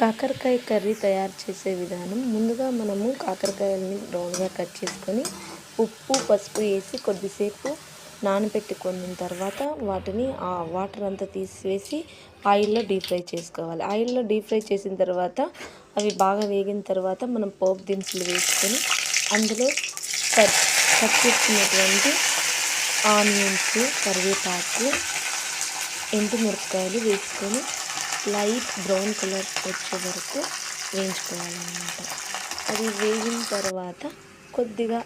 కాకరకాయ కర్రీ తయారు చేసే విధానం. ముందుగా మనము కాకరకాయలని రౌండ్గా కట్ చేసుకొని ఉప్పు పసుపు వేసి కొద్దిసేపు నానబెట్టుకున్న తర్వాత వాటిని ఆ వాటర్ అంతా తీసివేసి ఆయిల్లో డీప్ ఫ్రై చేసుకోవాలి. ఆయిల్లో డీప్ ఫ్రై చేసిన తర్వాత అవి బాగా వేగిన తర్వాత మనం పోపు దినుసులు వేసుకొని అందులో కట్ కట్ చేసుకున్నటువంటి ఆనియన్స్ కరివేపాకు ఎండుమిరపకాయలు వేసుకొని లైట్ బ్రౌన్ కలర్ వచ్చే వరకు వేయించుకోవాలన్నమాట. అది వేగిన తర్వాత కొద్దిగా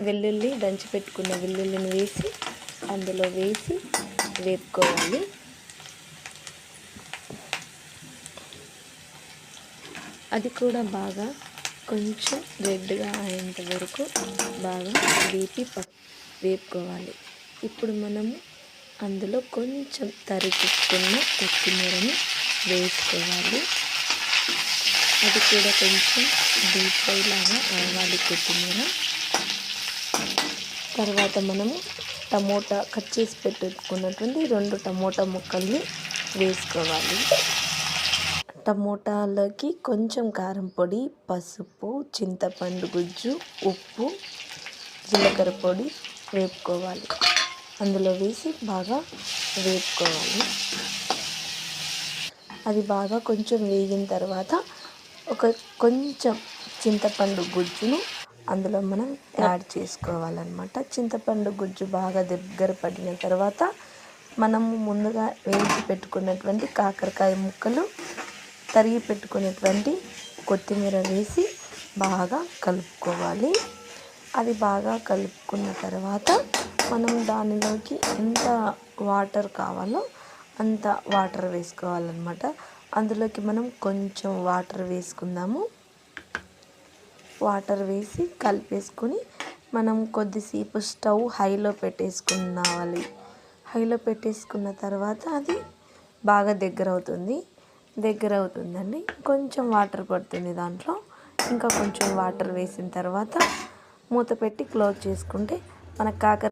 వెల్లుల్లి దంచి పెట్టుకున్న వెల్లుల్లిని వేసి అందులో వేసి వేపుకోవాలి. అది కూడా బాగా కొంచెం రెడ్గా అయ్యేంత వరకు బాగా వేపి వేపుకోవాలి. ఇప్పుడు మనము అందులో కొంచెం తరిగిస్తున్న కొత్తిమీరని వేసుకోవాలి. అది కూడా కొంచెం డీప్ ఫ్రై లాగా అవ్వాలి కొత్తిమీర. తర్వాత మనము టమోటా కట్ చేసి పెట్టుకున్నటువంటి రెండు టమోటా ముక్కల్ని వేసుకోవాలి. టమోటాలోకి కొంచెం కారం పొడి పసుపు చింతపండు గుజ్జు ఉప్పు జీలకర్ర పొడి వేపుకోవాలి. అందులో వేసి బాగా వేపుకోవాలి. అది బాగా కొంచెం వేగిన తర్వాత ఒక కొంచెం చింతపండు గుజ్జును అందులో మనం యాడ్ చేసుకోవాలన్నమాట. చింతపండు గుజ్జు బాగా దగ్గర పడిన తర్వాత మనము ముందుగా వేసి పెట్టుకున్నటువంటి కాకరకాయ ముక్కలు తరిగి పెట్టుకున్నటువంటి కొత్తిమీర వేసి బాగా కలుపుకోవాలి. అది బాగా కలుపుకున్న తర్వాత మనం దానిలోకి ఎంత వాటర్ కావాలో అంత వాటర్ వేసుకోవాలన్నమాట. అందులోకి మనం కొంచెం వాటర్ వేసుకుందాము. వాటర్ వేసి కలిపేసుకొని మనం కొద్దిసేపు స్టవ్ హైలో పెట్టేసుకున్నావాలి. హైలో పెట్టేసుకున్న తర్వాత అది బాగా దగ్గర అవుతుంది దగ్గర అవుతుందండి కొంచెం వాటర్ పడుతుంది దాంట్లో. ఇంకా కొంచెం వాటర్ వేసిన తర్వాత మూత పెట్టి క్లోజ్ చేసుకుంటే మన కాకర